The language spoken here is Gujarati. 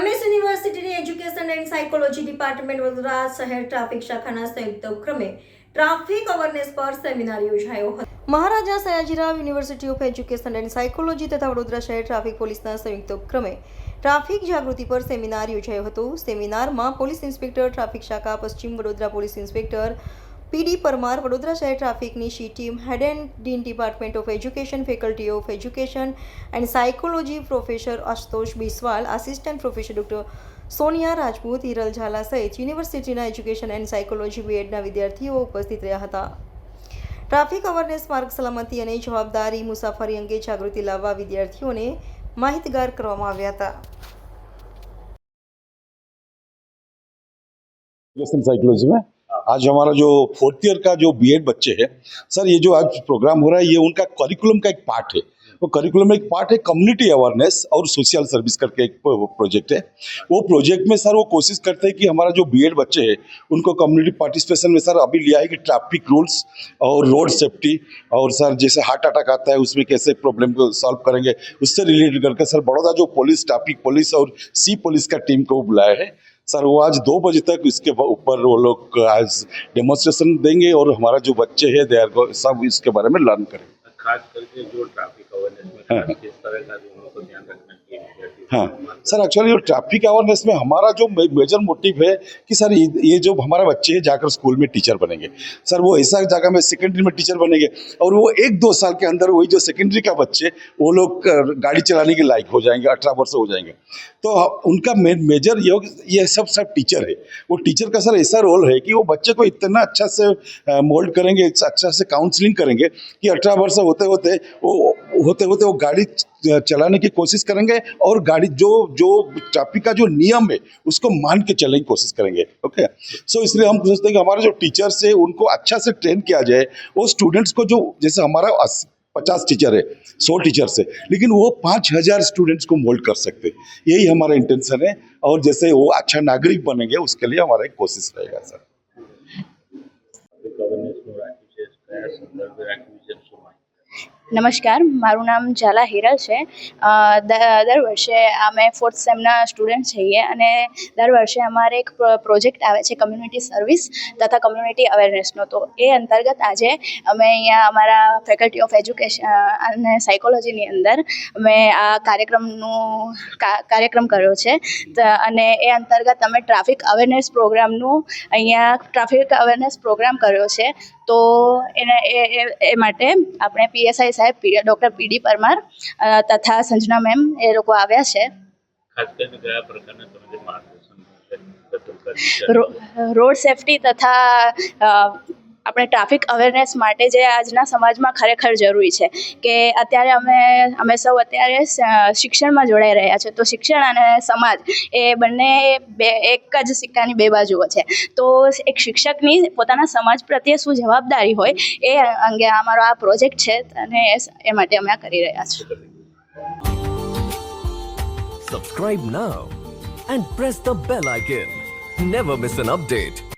એમએસ યુનિવર્સિટીની education and psychology department Vadodara શહેર ટ્રાફિક શાખાના સંયુક્ત ઉપક્રમે ટ્રાફિક અવેરનેસ પર સેમિનાર યોજાયો હતો Maharaja Sayajirao university of education and psychology તથા વડોદરા શહેર ટ્રાફિક પોલીસના સંયુક્ત ઉપક્રમે ટ્રાફિક જાગૃતિ પર સેમિનાર યોજાયો હતો સેમિનારમાં પોલીસ ઇન્સ્પેક્ટર ટ્રાફિક શાખા પશ્ચિમ Vadodara police inspector PD Parmar Vadodara શહેર ટ્રાફિકની she team head and dean department of education faculty of education and psychology professor Ashutosh Biswal assistant professor doctor Sonia Rajput Hiral Zala સહિત યુનિવર્સિટીના એજ્યુકેશન એન્ડ સાયકોલોજી બીએડના વિદ્યાર્થીઓ ઉપસ્થિત રહ્યા હતા ટ્રાફિક અવેરનેસ માર્ગ સલામતી અને જવાબદારી મુસાફરી અંગે જાગૃતિ લાવવા વિદ્યાર્થીઓને માહિતગાર કરવામાં આવ્યા હતા સાયકોલોજી आज हमारा जो फोर्थ ईयर का जो बी बच्चे हैं सर ये जो आज प्रोग्राम हो रहा है ये उनका करिकुलम का एक पार्ट है वो तो करिकुलम में एक पार्ट है कम्युनिटी अवेयरनेस और सोशल सर्विस करके एक प्रोजेक्ट है वो प्रोजेक्ट में सर वो कोशिश करते हैं कि हमारा जो बीएड बच्चे हैं उनको कम्युनिटी पार्टिसिपेशन में सर अभी लिया है कि ट्रैफिक रूल्स और रोड सेफ्टी और सर जैसे हार्ट अटैक आता है उसमें कैसे प्रॉब्लम को सॉल्व करेंगे उससे रिलेटेड करके सर बड़ौदा जो पुलिस ट्रैफिक पुलिस और सी पुलिस का टीम को बुलाया है सर वो आज दो बजे तक इसके ऊपर वो लोग आज डेमोस्ट्रेशन देंगे और हमारा जो बच्चे है दे सब इसके बारे में लर्न करें खास करके जो ट्रैफिक अवेयरनेस में हाँ। किस तरह का ध्यान रखना हाँ सर एक्चुअली ट्रैफिक अवेयरनेस में हमारा जो मेजर मोटिव है कि सर ये जो हमारे बच्चे हैं जाकर स्कूल में टीचर बनेंगे सर वो ऐसा जगह में सेकेंडरी में टीचर बनेंगे और वो एक दो साल के अंदर वही जो सेकेंडरी का बच्चे वो लोग गाड़ी चलाने के लायक हो जाएंगे अठारह वर्ष हो जाएंगे तो उनका मेजर ये ये सब सब टीचर है वो टीचर का सर ऐसा रोल है कि वो बच्चे को इतना अच्छा से मोल्ड करेंगे अच्छा से काउंसलिंग करेंगे कि अठारह वर्ष होते होते वो होते होते वो गाड़ी चलाने की कोशिश करेंगे और गाड़ी जो जो ट्रैफिक का जो नियम है उसको मान के चलने की कोशिश करेंगे ओके सो so, इसलिए हम सोचते हैं कि हमारे जो टीचर्स है उनको अच्छा से ट्रेन किया जाए वो स्टूडेंट्स को जो जैसे हमारा पचास टीचर है सौ टीचर्स है लेकिन वो पाँच हज़ार स्टूडेंट्स को मोल्ड कर सकते यही हमारा इंटेंशन है और जैसे वो अच्छा नागरिक बनेंगे उसके लिए हमारा एक कोशिश रहेगा सर નમસ્કાર મારું નામ ઝાલા હિરલ છે દર વર્ષે અમે ફોર્થ સેમના સ્ટુડન્ટ છીએ અને દર વર્ષે અમારે એક પ્રોજેક્ટ આવે છે કમ્યુનિટી સર્વિસ તથા કમ્યુનિટી અવેરનેસનો તો એ અંતર્ગત આજે અમે અહીંયા અમારા ફેકલ્ટી ઓફ એજ્યુકેશન અને સાયકોલોજીની અંદર અમે આ કાર્યક્રમનું કાર્યક્રમ કર્યો છે અને એ અંતર્ગત અમે ટ્રાફિક અવેરનેસ પ્રોગ્રામનું અહીંયા ટ્રાફિક અવેરનેસ પ્રોગ્રામ કર્યો છે તો એને એ એ માટે આપણે પીએસઆઈ સાહેબ ડૉક્ટર પીડી પરમાર તથા સંજના મેમ એ લોકો આવ્યા છે ખાસ રોડ સેફટી તથા આપણે ટ્રાફિક અવેરનેસ માટે જે આજના સમાજમાં ખરેખર જરૂરી છે કે અત્યારે અમે અમે સૌ અત્યારે શિક્ષણમાં જોડાઈ રહ્યા છે તો શિક્ષણ અને સમાજ એ બંને બે એક જ સિક્કાની બે બાજુઓ છે તો એક શિક્ષકની પોતાના સમાજ પ્રત્યે શું જવાબદારી હોય એ અંગે અમારો આ પ્રોજેક્ટ છે અને એ માટે અમે આ કરી રહ્યા છીએ Subscribe now and press the bell icon. Never miss an update.